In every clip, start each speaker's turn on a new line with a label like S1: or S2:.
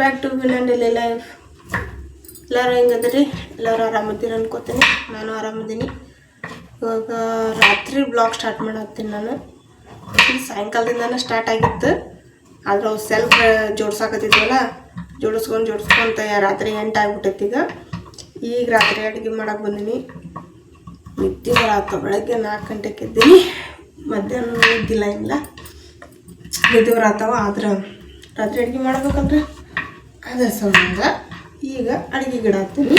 S1: Back to will and daily life ಎಲ್ಲರೂ ಹೆಂಗದ್ರಿ ಎಲ್ಲರೂ ಆರಾಮದ್ದೀರಿ ಅನ್ಕೋತೀನಿ. ನಾನು ಆರಾಮದ್ದೀನಿ. ಇವಾಗ ರಾತ್ರಿ ಬ್ಲಾಗ್ ಸ್ಟಾರ್ಟ್ ಮಾಡತ್ತೀನಿ ನಾನು. ಸಾಯಂಕಾಲದಿಂದನೇ ಸ್ಟಾರ್ಟ್ ಆಗಿತ್ತು. ಆದ್ರೆ ಅವು ಸೆಲ್ಫ್ ಜೋಡ್ಸಾಕತ್ತಿದ್ವಲ್ಲ, ಜೋಡಿಸ್ಕೊಂಡು ಜೋಡಿಸ್ಕೊಂತ ರಾತ್ರಿ ಎಂಟು ಆಗ್ಬಿಟ್ಟೈತಿ ಈಗ. ಈಗ ರಾತ್ರಿ ಅಡುಗೆ ಮಾಡಕ್ಕೆ ಬಂದೀನಿ. ನಿದ್ದೆ ಬರತ್ತ ಬೆಳಗ್ಗೆ ನಾಲ್ಕು ಗಂಟೆಗೆ ಇದ್ದೀನಿ ಮಧ್ಯಾಹ್ನ ಇದ್ದಿಲ್ಲ ಇಲ್ಲ ನಿದ್ದೆ ಆತವ, ಆದ್ರೆ ರಾತ್ರಿ ಅಡುಗೆ ಮಾಡ್ಬೇಕಂದ್ರೆ ಅದೇ ಸಂಬಂಧ. ಈಗ ಅಡುಗೆ ಗಿಡ ಹಾಕ್ತೀನಿ.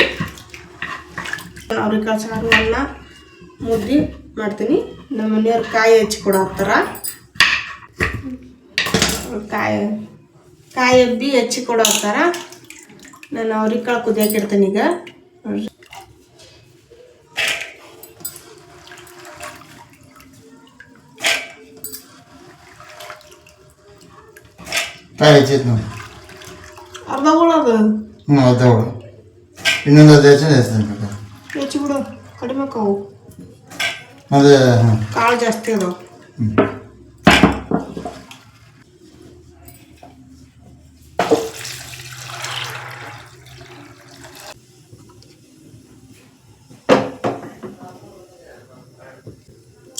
S1: ಅವ್ರಿಕಾಯಿ ಸಾರು, ಅನ್ನ, ಮುದ್ದೆ ಮಾಡ್ತೀನಿ. ನಮ್ಮ ಮನೆಯವ್ರು ಕಾಯಿ ಹಚ್ಚಿ ಕೊಡತ್ತಾರ ಕಾಯಿ ಕಾಯಿ ಎಬ್ಬಿ ಹೆಚ್ಚಿ ಕೊಡತ್ತಾರ ನಾನು ಅವ್ರಿಕಾಳು ಕುದಿಯಾಕಿಡ್ತೀನಿ ಈಗ.
S2: ಕಾಯಿ ನೋಡಿ
S1: ಅರ್ಧ ಅದು
S2: ಹ್ಞೂ ಅರ್ಧ ಅವಳು ಇನ್ನೊಂದು ಅದು ಹೆಚ್ಚು ಜಾಸ್ತಿ ಬೇಕಾದ್ರೆ
S1: ಹೆಚ್ಚಿ ಬಿಡು ಕಡಿಮೆ ಕಾವು
S2: ಅದೇ ಹ್ಞೂ
S1: ಕಾಳು ಜಾಸ್ತಿ ಅದಾವ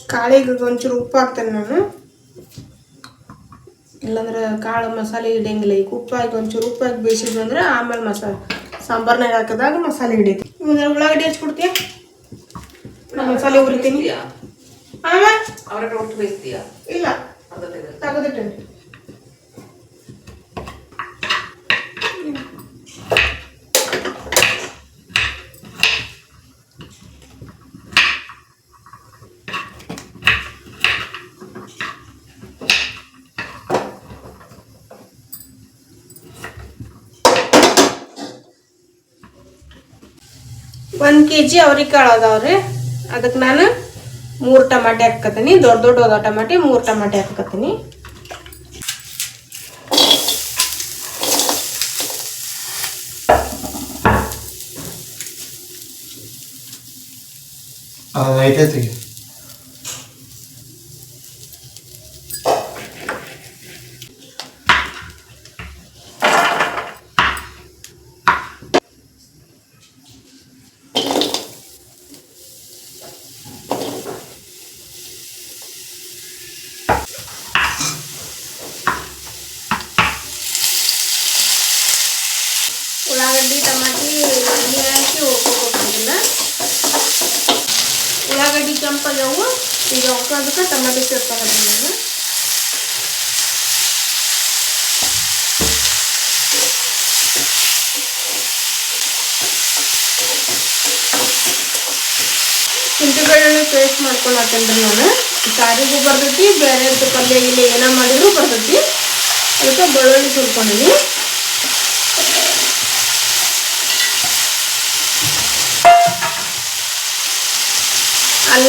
S1: ಕಾಳಿಗೆ ಒಂಚೂರು ಉಪ್ಪು ಹಾಕ್ತೇನೆ ನಾನು ಇಲ್ಲಾಂದ್ರೆ ಕಾಳು ಮಸಾಲೆ ಹಿಡಿಯಂಗಿಲ್ಲ. ಈಗ ಉಪ್ಪು ಹಾಕಿ ಒಂಚೂರು ಉಪ್ಪು ಹಾಕಿ ಬೇಯಿಸಿದ್ವಿ ಅಂದ್ರೆ ಆಮೇಲೆ ಮಸಾಲೆ ಸಾಂಬಾರ್ನಾಗ ಹಾಕಿದಾಗ ಮಸಾಲೆ ಹಿಡಿಯುತ್ತೆ. ಇವಾಗ ಉಳ್ಳಾಗಡ್ಡಿ ಹಚ್ಕೊಡ್ತೀಯ ನಾನು ಮಸಾಲೆ ಉರಿತೀನಿ. ಆಮೇಲೆ? ಇಲ್ಲ.
S3: ಅದು
S1: ಒಂದು ಕೆ ಜಿ ಅವ್ರಿಕಾಳು ಅದಾವ್ರಿ ಅದಕ್ಕೆ ನಾನು ಮೂರು ಟಮಾಟೆ ಹಾಕತ್ತೀನಿ ದೊಡ್ಡ ದೊಡ್ಡ ಅದಾವ ಟಮಾಟೆ, ಮೂರು ಟಮಾಟೆ ಹಾಕತ್ತೀನಿ ಉಳ್ಳಾಗಡ್ಡಿ ಟಮಾಟಿ ಎಣ್ಣೆ ಹಾಕಿ ಹುರ್ಕೋಬೇಕದನ್ನ ಉಳ್ಳಾಗಡ್ಡಿ ಕೆಂಪಾಗ್ಯಾವು ಈಗ ಒಕ್ಕದಕ್ಕೆ ಟಮಾಟಿ ಸೇರ್ಸಾಕತ್ತೀನಿ ನಾನು ಶುಂಠಿ ಬೆಳ್ಳುಳ್ಳಿ ಪೇಸ್ಟ್ ಮಾಡ್ಕೊಂಡು ಹಾಕೇನ್ರಿ ನಾನು ಸಾರಿಗೂ ಬರ್ತೈತಿ ಬೇರೆ ಪಲ್ಯ ಗಿಲ್ಯ ಏನ ಮಾಡಿದ್ರು ಬರ್ತೈತಿ ಅದಕ್ಕೆ ಬೆಳ್ಳುಳ್ಳಿ ಸುಲ್ಕೊಂಡಿನಿ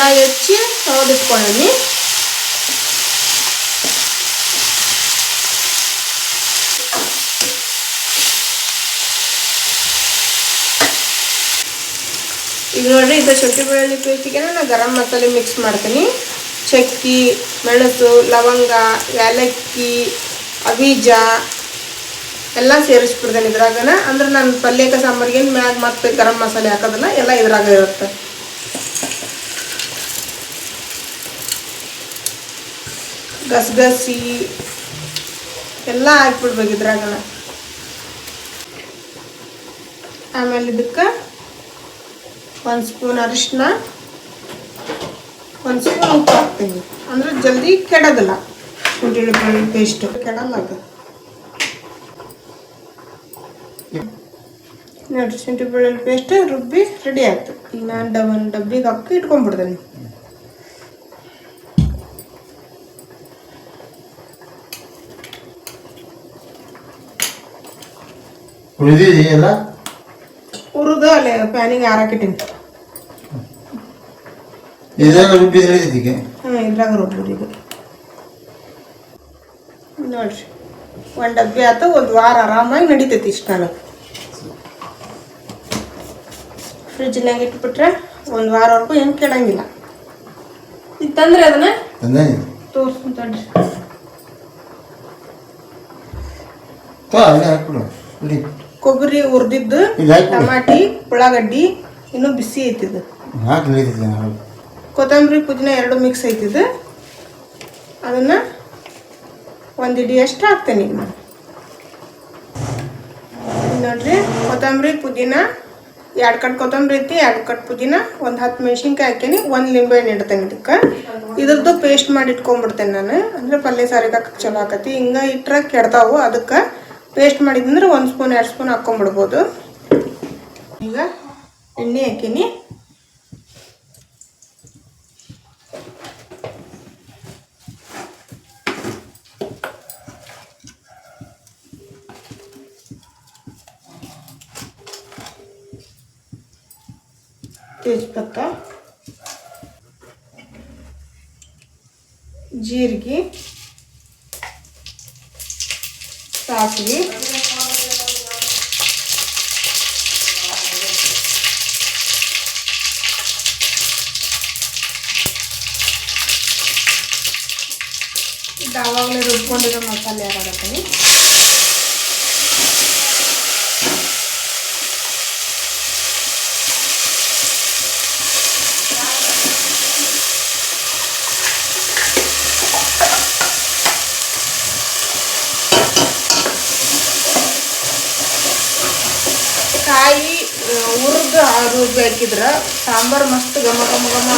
S1: ಅಲ್ಲ ಹೆಚ್ಚಿ ತೊಳೆದಿಟ್ಕೊಳ್ಳಿ. ಈಗ ನೋಡ್ರಿ ಇದು ಶುಂಠಿ ಬೆಳ್ಳುಳ್ಳಿ ಪೇಸ್ಟಿಗೆ ನಾನು ಗರಂ ಮಸಾಲೆ ಮಿಕ್ಸ್ ಮಾಡ್ತೀನಿ. ಚಕ್ಕಿ, ಮೆಣಸು, ಲವಂಗ, ಏಲಕ್ಕಿ, ಅಬೀಜ ಎಲ್ಲ ಸೇರಿಸ್ಬಿಡ್ತೇನೆ ಇದ್ರಾಗನ. ಅಂದ್ರೆ ನಾನು ಪಲ್ಯಕ ಸಾಂಬಾರಿಗೆ ಮ್ಯಾಗ ಮತ್ತೆ ಗರಂ ಮಸಾಲೆ ಹಾಕೋದನ್ನ ಎಲ್ಲ ಇದ್ರಾಗ ಇರುತ್ತೆ. ಗಸಗಸಿ ಎಲ್ಲ ಹಾಕ್ಬಿಡ್ಬೇಕು ಇದ್ರಾಗ ಆಮೇಲೆ ಇದಕ್ಕೆ ಒಂದು ಸ್ಪೂನ್ ಅರಿಶಿನ ಒಂದು ಸ್ಪೂನ್ ಉಪ್ಪು ಹಾಕ್ತೀನಿ. ಅಂದ್ರೆ ಜಲ್ದಿ ಕೆಡೋದಿಲ್ಲ. ಶುಂಠಿ ಬೆಳ್ಳುಳ್ಳಿ ಪೇಸ್ಟು ಕೆಡಲ್ಲ ಅದು. ನೋಡಿರಿ ಶುಂಠಿ ಬೆಳ್ಳುಳ್ಳಿ ಪೇಸ್ಟ್ ರುಬ್ಬಿ ರೆಡಿ ಆಯಿತು. ಈಗ ನಾನು ಒಂದು ಡಬ್ಬಿಗೆ ಹಾಕಿ ಇಟ್ಕೊಂಡ್ಬಿಡ್ತೇನೆ.
S2: ಉಳಿದಿದೆ ಎಲ್ಲ?
S1: ಹುರಿದು ಅಲ್ಲಿ ಪ್ಯಾನಿಗೆ ಹಾರಾಕಿಟ್ಟಿನಿ
S2: ಇದೆಲ್ಲ ರುಬ್ಬಿ
S1: ಇದ್ರಾಗ ರುಬ್ಬಿರಿ ಇದು ನೋಡ್ರಿ ಒಂದು ಡಬ್ಬಿ ಆಯ್ತು ಒಂದು ವಾರ ಆರಾಮಾಗಿ ನಡೀತೈತಿ ಇಷ್ಟು ನಾನು ಫ್ರಿಜ್ನಾಗ ಇಟ್ಬಿಟ್ರೆ ಒಂದು ವಾರವರೆಗೂ ಏನು ಕೆಡಂಗಿಲ್ಲ. ಇತ್ತಂದ್ರೆ ತಂದ್ರೆ ಅದನ್ನ ತೋರಿಸ್ತೀನಿ ತಡ್ರಿ.
S2: ಹಾಕ್ಬಿಡು.
S1: ಕೊಬ್ಬರಿ ಹುರಿದಿದ್ದು. ಟಮಾಟಿ ಉಳ್ಳಾಗಡ್ಡಿ ಇನ್ನು ಬಿಸಿ
S2: ಐತಿದ್ದು
S1: ಕೊತ್ತಂಬರಿ ಪುದೀನ ಎರಡು ಮಿಕ್ಸ್ ಐತಿದ್ದು ಅದನ್ನು ಒಂದು ಇಡಿಯಷ್ಟು ಹಾಕ್ತೇನೆ ನಾನು ನೋಡ್ರಿ ಕೊತ್ತಂಬರಿ ಪುದೀನ ಎರಡು ಕಟ್ ಕೊತ್ತಂಬರಿ ಐತಿ ಎರಡು ಕಟ್ ಪುದೀನ ಒಂದು ಹತ್ತು ಮೆಣಸಿನ್ಕಾಯಿ ಹಾಕೀನಿ ಒಂದು ನಿಂಬೆಹಣ್ಣು ಇಡ್ತೇನೆ ಇದಕ್ಕೆ ಇದ್ರದ್ದು ಪೇಸ್ಟ್ ಮಾಡಿ ಇಟ್ಕೊಂಡ್ಬಿಡ್ತೇನೆ ನಾನು. ಅಂದರೆ ಪಲ್ಯ ಸಾರಿಗೆ ಹಾಕಕ್ಕೆ ಚಲೋ ಆಕತಿ. ಹಿಂಗೆ ಇಟ್ರೆ ಕೆಡ್ತಾವು ಅದಕ್ಕೆ ಪೇಸ್ಟ್ ಮಾಡಿದಂದ್ರೆ ಒಂದು ಸ್ಪೂನ್ ಎರಡು ಸ್ಪೂನ್ ಹಾಕ್ಕೊಂಬಿಡ್ಬೋದು ಈಗ ಎಣ್ಣೆ ಹಾಕೀನಿ. ತೇಜ್ಪತ್ತ ಜೀರಿಗೆ. ಸಾಸಿವೆ ಇದು ಆವಾಗಲೇ ರುಬ್ಕೊಂಡಿರೋ ಮಸಾಲೆ ಹಾಕತ್ತೀನಿ ಕಾಯಿ ಹುರಿದು ರುಬ್ಬಿ ಹಾಕಿದ್ರೆ ಸಾಂಬಾರ್ ಮಸ್ತ್ ಘಮ ಘಮ ಘಮ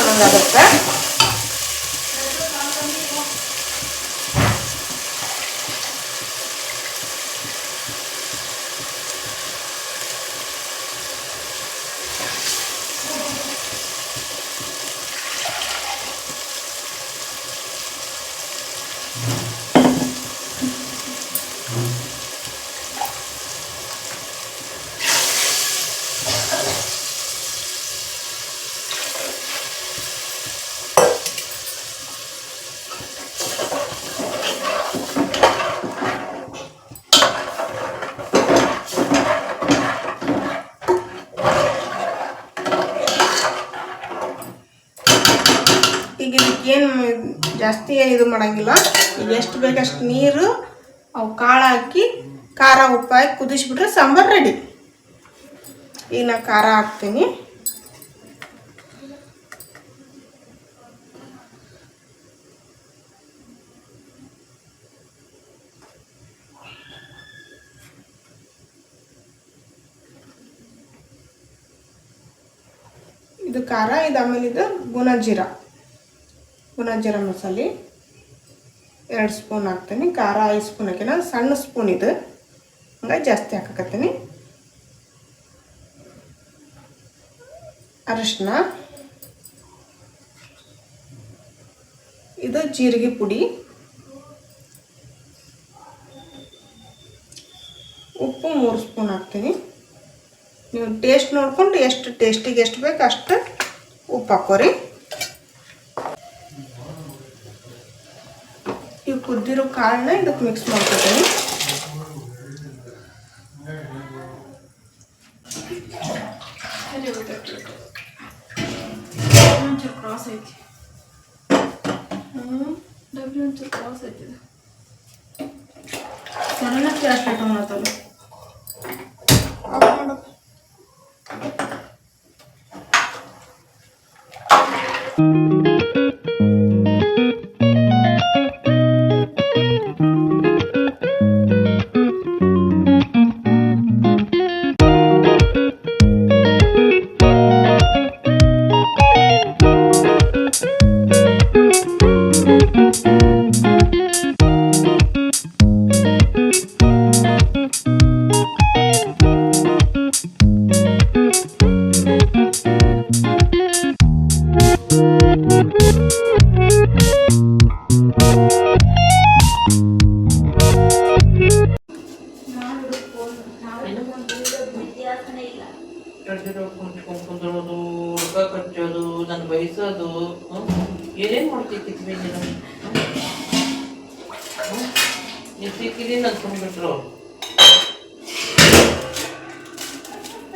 S1: ಈಗ ಇದಕ್ಕೇನು ಜಾಸ್ತಿ ಏನು ಇದು ಮಾಡಂಗಿಲ್ಲ. ಈಗ ಎಷ್ಟು ಬೇಕಷ್ಟು ನೀರು ಅವು ಕಾಳು ಹಾಕಿ ಖಾರ, ಉಪ್ಪು ಹಾಕಿ ಕುದಿಸ್ಬಿಟ್ರೆ ಸಾಂಬಾರು ರೆಡಿ ಈಗ ನಾ ಖಾರ ಹಾಕ್ತೀನಿ. ಇದು ಖಾರ ಇದು ಆಮೇಲೆ ಇದು ಗುಣಜೀರ. ಗುಣಜೀರ ಗುಣ ಜೀರ ಮಸಾಲೆ. ಎರಡು ಸ್ಪೂನ್ ಹಾಕ್ತೀನಿ, ಖಾರ ಐದು ಸ್ಪೂನ್ ಹಾಕಿನ ಸಣ್ಣ ಸ್ಪೂನ್ ಇದು. ಹಂಗೆ ಜಾಸ್ತಿ ಹಾಕಕತ್ತೀನಿ. ಅರಿಶಿನ ಇದು ಜೀರಿಗೆ ಪುಡಿ. ಉಪ್ಪು ಮೂರು ಸ್ಪೂನ್ ಹಾಕ್ತೀನಿ. ನೀವು ಟೇಸ್ಟ್ ನೋಡ್ಕೊಂಡು ಎಷ್ಟು ಟೇಸ್ಟಿಗೆ ಎಷ್ಟು ಬೇಕು ಅಷ್ಟು ಉಪ್ಪು ಹಾಕೋರಿ ಕುದ್ದಿರೋ ಕಾಳನ್ನ ಇದಕ್ಕೆ ಮಿಕ್ಸ್ ಮಾಡ್ಕೊತೀನಿ.
S4: ಒಂಚೂರು ಕ್ರಾಸ್ ಐತಿ. ಡಬ್ಲ್ಯೂ ಒಂಚೂರು ಕ್ರಾಸ್ ಐತಿ ಇದು.
S1: ಸಣ್ಣ ಸ್ಟಾರ್ಟ್ ಮಾಡ್ತಾವೆ
S3: ಕುಂದ್ರೋದು ಹುಡ್ಗ ಕಚ್ಚೋದು ನನ್ನ ಬಯಸೋದು ಏನೇನು ಮಾಡ್ತೀವಿ ಕಿತ್ವಿ ನೀನು ನೀವು ಸಿಕ್ಕಿರಿ ಅನ್ಕೊಂಡ್ಬಿಟ್ರು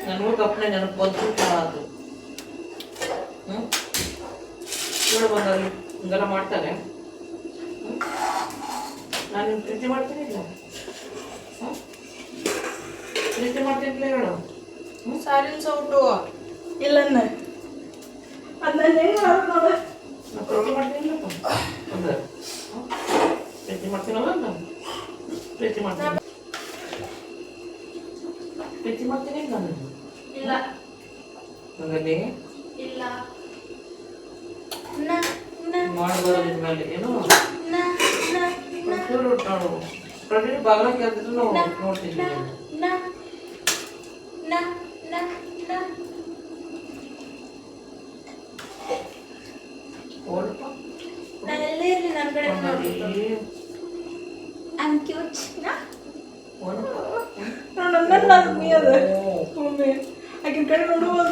S3: ನನಗೂ ಕಪ್ಪನೆ ನೆನಪು ಬಂತು. ಅದು ಹ್ಞೂ ನೋಡು ಬಂದಲ್ಲಿ ಹಿಂಗೆಲ್ಲ ಮಾಡ್ತಾರೆ? ನಾನು ನಿಮ್ಗೆ ಪ್ರೀತಿ ಮಾಡ್ತೀನಿ ಇಲ್ಲ? ಹ್ಞೂ ಪ್ರೀತಿ ಮಾಡ್ತೀನಿ ಹೇಳು.
S1: ಸಾರಿನ ಸೌಟು
S4: ಇಲ್ಲ ಅದನ್ನ ಹೆಂಗ್ ಮಾಡೋದು ನೋಡು?
S3: ನಾ ಪ್ರೀತಿ ಮಾಡ್ತೀನಿ ಅಂದ್ರೆ ಪ್ರೀತಿ ಮಾಡ್ತೀನಲ್ಲ ನಾನು ಪ್ರೀತಿ ಮಾಡ್ತೀನಿ. ಪ್ರೀತಿ ಮಾಡ್ತೀನಿ ನಾನು
S4: ಇಲ್ಲ. ಇಲ್ಲ ನ ನ
S3: ಮಾಡ್ಬಾರ್ದು ನಿನ್ ಮೇಲೆ ಏನು ಒಂಚೂರು ನಾವು ಪ್ರತಿ ಬಾಗಿಲ ಕೇಳಿದ್ರೆ ನಾವು ನೋಡ್ತಿದ್ವಿ
S4: ನನ್ನ ಕಡೆ ನೋಡ್ಬಿಟ್ಟು ಐಮ್ ಕ್ಯೂಟ್ ನಾ ನೋಡಣ್ಣ ನಾನು ಮೀ ಅದ ಮಮ್ಮಿ ಆಕಿನ ಕಡೆ ನೋಡುವಂಥದ್ದು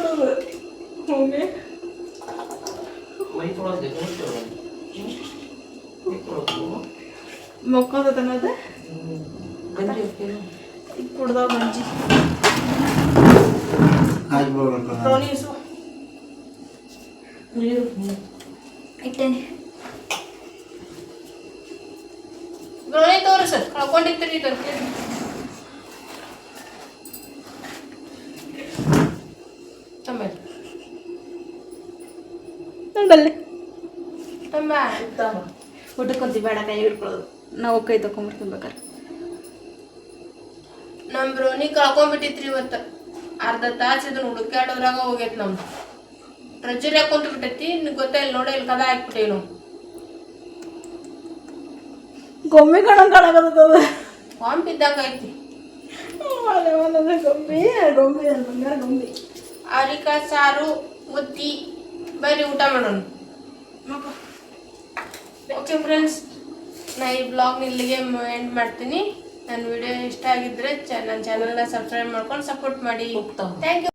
S3: ಗಂಜಿ ಹಾಕ್ತೀನಿ
S4: ಈಗ
S1: ಟೋನೀಸು
S3: ನೀರು
S4: ಇಟ್ಟೇನೆ.
S1: ಬ್ರೌನಿ ತೋರಿಸು. ಕಳ್ಕೊಂಡಿರ್ತೀರಿ ತರ್ತೀರಿ ತಮ್ಮ
S4: ಬಲ್ಲೆ
S1: ತಮ್ಮ
S3: ಇದ್ದಾನ
S4: ಊಟಕ್ಕಂತಿ ಬೇಡ ಕೈ ಹಿಡ್ಕೊಳ್ಳೋದು. ನಾವು ಕೈ ತಗೊಂಡ್ಬರ್ತೀನಿ ಬೇಕಾರೆ
S1: ನಮ್ಮ ಬ್ರೋನಿ ಕಳ್ಕೊಂಡ್ಬಿಟ್ಟಿತ್ರಿ ಇವತ್ತು. ಅರ್ಧ ತಾಸು ಇದನ್ನ ಹುಡುಕಾಡೋದ್ರಾಗ ಹೋಗೈತೆ ನಮ್ದು. ಟ್ರೆಜರಿ ಹಾಕೊಂತ ಬಿಟ್ಟೈತಿ ನಿನಗೆ ಗೊತ್ತಾ ಇಲ್ಲಿ ನೋಡಿ ಇಲ್ಲಿ ಕದ ಹಾಕ್ಬಿಟ್ಟೆ ನಾವು
S4: ಗೊಂಬೆ ಕಾಣಂಗ್ ಕಾಣಕತ್ತದ
S1: ಪಾಂಪ್ ಇದ್ದಂಗೆ ಐತಿ.
S4: ಗೊಂಬೆ ಗೊಂಬೆ ಬಂಗಾರ ಗೊಂಬೆ.
S1: ಅರಿಕಾ ಸಾರು ಮುದ್ದಿ ಬರ್ರಿ ಊಟ ಮಾಡೋಣ. ಓಕೆ ಫ್ರೆಂಡ್ಸ್ ನಾ ಈ ಬ್ಲಾಗ್ ಇಲ್ಲಿಗೆ ಎಂಡ್ ಮಾಡ್ತೀನಿ. ನನ್ನ ವಿಡಿಯೋ ಇಷ್ಟ ಆಗಿದ್ರೆ ಚ ನನ್ನ ಚಾನಲ್ನ ಸಬ್ಸ್ಕ್ರೈಬ್ ಮಾಡ್ಕೊಂಡು ಸಪೋರ್ಟ್ ಮಾಡಿ. Thank you